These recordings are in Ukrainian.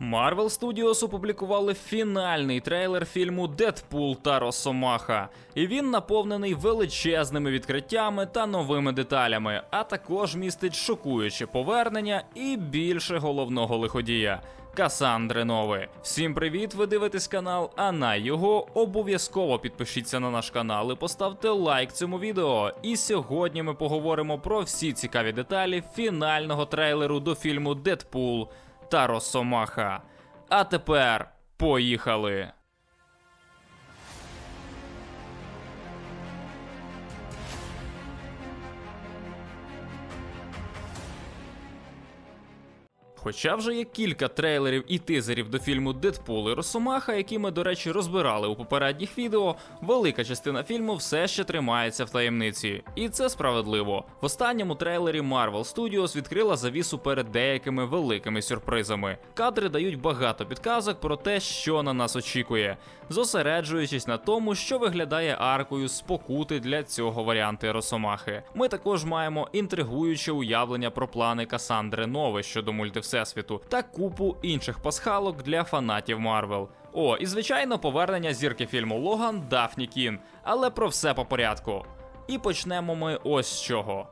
Marvel Studios опублікували фінальний трейлер фільму Дедпул та Росомаха, і він наповнений величезними відкриттями та новими деталями, а також містить шокуюче повернення і більше головного лиходія. Касандри Нови. Всім привіт! Ви дивитесь канал, а на його обов'язково підпишіться на наш канал і поставте лайк цьому відео. І сьогодні ми поговоримо про всі цікаві деталі фінального трейлеру до фільму Дедпул та Росомаха. А тепер поїхали! Хоча вже є кілька трейлерів і тизерів до фільму Дедпул і Росомаха, які ми, до речі, розбирали у попередніх відео, велика частина фільму все ще тримається в таємниці. І це справедливо. В останньому трейлері Marvel Studios відкрила завісу перед деякими великими сюрпризами. Кадри дають багато підказок про те, що на нас очікує, зосереджуючись на тому, що виглядає аркою спокути для цього варіанти Росомахи. Ми також маємо інтригуюче уявлення про плани Касандри Нови щодо мультивсесвіту та купу інших пасхалок для фанатів Марвел. О, і звичайно, повернення зірки фільму Логан Дафні Кін. Але про все по порядку. І почнемо ми ось з чого: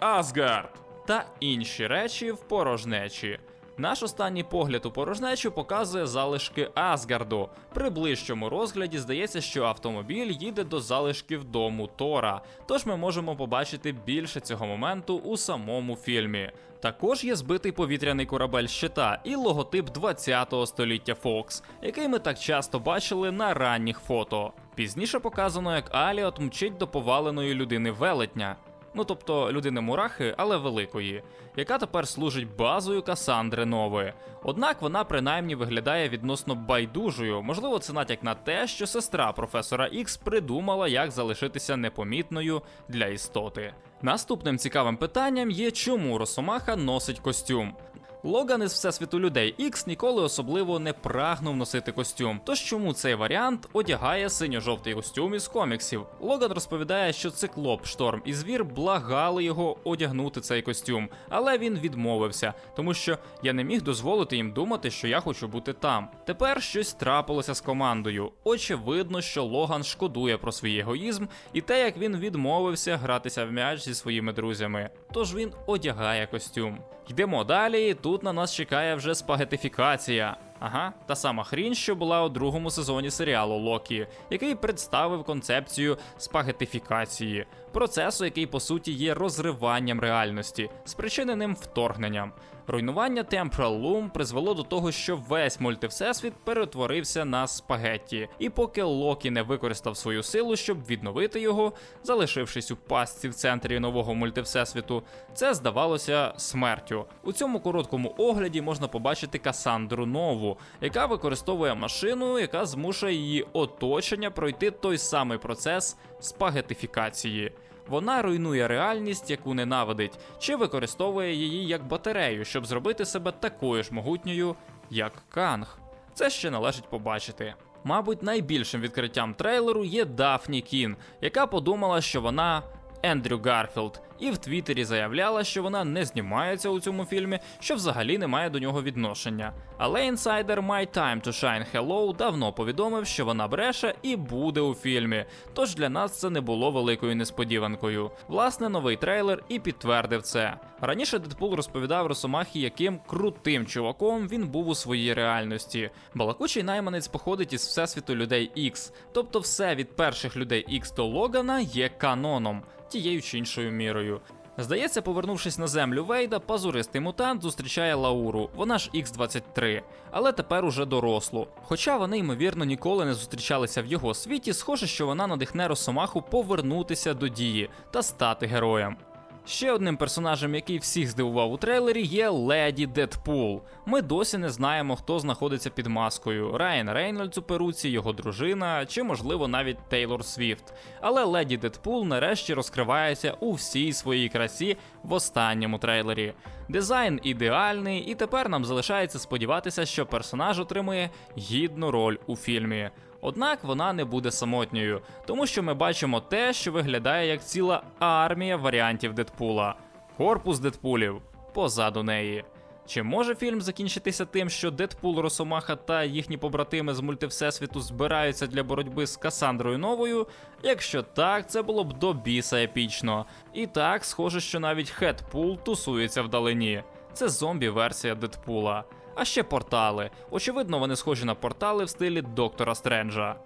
Асгард та інші речі в порожнечі. Наш останній погляд у порожнечу показує залишки Асгарду. При ближчому розгляді здається, що автомобіль їде до залишків дому Тора, тож ми можемо побачити більше цього моменту у самому фільмі. Також є збитий повітряний корабель щита і логотип 20-го століття Fox, який ми так часто бачили на ранніх фото. Пізніше показано, як Аліот мчить до поваленої людини велетня ну тобто людини мурахи, але великої, яка тепер служить базою Касандри Нової. Однак вона принаймні виглядає відносно байдужою. Можливо, це натяк на те, що сестра професора Ікс придумала, як залишитися непомітною для істоти. Наступним цікавим питанням є, чому Росомаха носить костюм. Логан із Всесвіту людей Ікс ніколи особливо не прагнув носити костюм. Тож чому цей варіант одягає синьо-жовтий костюм із коміксів? Логан розповідає, що циклоп, шторм і звір благали його одягнути цей костюм, але він відмовився, тому що я не міг дозволити їм думати, що я хочу бути там. Тепер щось трапилося з командою. Очевидно, що Логан шкодує про свій егоїзм і те, як він відмовився гратися в м'яч зі своїми друзями. Тож він одягає костюм. Йдемо далі. Тут на нас чекає вже спагетифікація. Ага, та сама хрінь, що була у другому сезоні серіалу Локі, який представив концепцію спагетифікації, процесу, який по суті є розриванням реальності, спричиненим вторгненням. Руйнування Temporal Loom призвело до того, що весь мультивсесвіт перетворився на спагетті, і поки Локі не використав свою силу, щоб відновити його, залишившись у пастці в центрі нового мультивсесвіту, це здавалося смертю. У цьому короткому огляді можна побачити Касандру Нову, яка використовує машину, яка змушує її оточення пройти той самий процес спагетифікації. Вона руйнує реальність, яку ненавидить, чи використовує її як батарею, щоб зробити себе такою ж могутньою, як Канг. Це ще належить побачити. Мабуть, найбільшим відкриттям трейлеру є Дафні Кін, яка подумала, що вона Ендрю Гарфілд, і в Твіттері заявляла, що вона не знімається у цьому фільмі, що взагалі не має до нього відношення. Але інсайдер My Time to Shine Hello давно повідомив, що вона бреше і буде у фільмі. Тож для нас це не було великою несподіванкою. Власне, новий трейлер і підтвердив це. Раніше Дедпул розповідав Росомахі, яким крутим чуваком він був у своїй реальності. Балакучий найманець походить із всесвіту людей X, тобто все від перших людей X до Логана є каноном тією чи іншою мірою. Здається, повернувшись на землю Вейда, пазуристий мутант зустрічає Лауру, вона ж Х-23, але тепер уже дорослу. Хоча вони, ймовірно, ніколи не зустрічалися в його світі, схоже, що вона надихне Росомаху повернутися до дії та стати героєм. Ще одним персонажем, який всіх здивував у трейлері, є Леді Дедпул. Ми досі не знаємо, хто знаходиться під маскою: Райан Рейнольдс у перуці, його дружина, чи, можливо, навіть Тейлор Свіфт. Але Леді Дедпул нарешті розкривається у всій своїй красі в останньому трейлері. Дизайн ідеальний, і тепер нам залишається сподіватися, що персонаж отримує гідну роль у фільмі. Однак вона не буде самотньою, тому що ми бачимо те, що виглядає як ціла армія варіантів Дедпула, корпус Дедпулів позаду неї. Чи може фільм закінчитися тим, що Дедпул, Росомаха та їхні побратими з мультивсесвіту збираються для боротьби з Касандрою Новою? Якщо так, це було б до біса епічно. І так, схоже, що навіть Хедпул тусується вдалині. Це зомбі-версія Дедпула. А ще портали. Очевидно, вони схожі на портали в стилі Доктора Стренджа.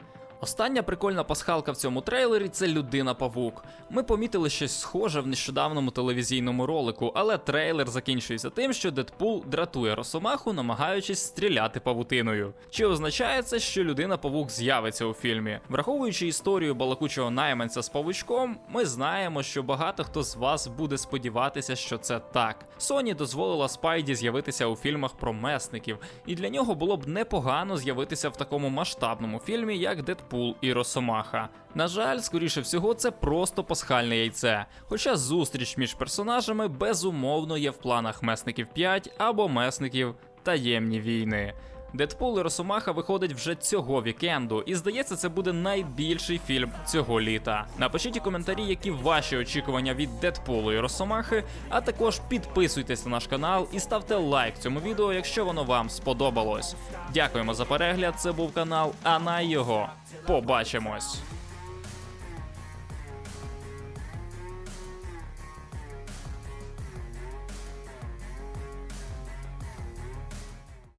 Остання прикольна пасхалка в цьому трейлері це людина павук. Ми помітили щось схоже в нещодавному телевізійному ролику, але трейлер закінчується тим, що Дедпул дратує Росомаху, намагаючись стріляти павутиною. Чи означає це, що людина павук з'явиться у фільмі? Враховуючи історію балакучого найманця з павучком, ми знаємо, що багато хто з вас буде сподіватися, що це так. Sony дозволила Спайді з'явитися у фільмах про месників, і для нього було б непогано з'явитися в такому масштабному фільмі, як Дедпул і Росомаха. На жаль, скоріше всього, це просто пасхальне яйце. Хоча зустріч між персонажами безумовно є в планах месників 5 або месників таємні війни. Дедпул і Росомаха виходить вже цього вікенду, і здається, це буде найбільший фільм цього літа. Напишіть у коментарі, які ваші очікування від Дедпулу і Росомахи, а також підписуйтесь на наш канал і ставте лайк цьому відео, якщо воно вам сподобалось. Дякуємо за перегляд. Це був канал а на його. Побачимось.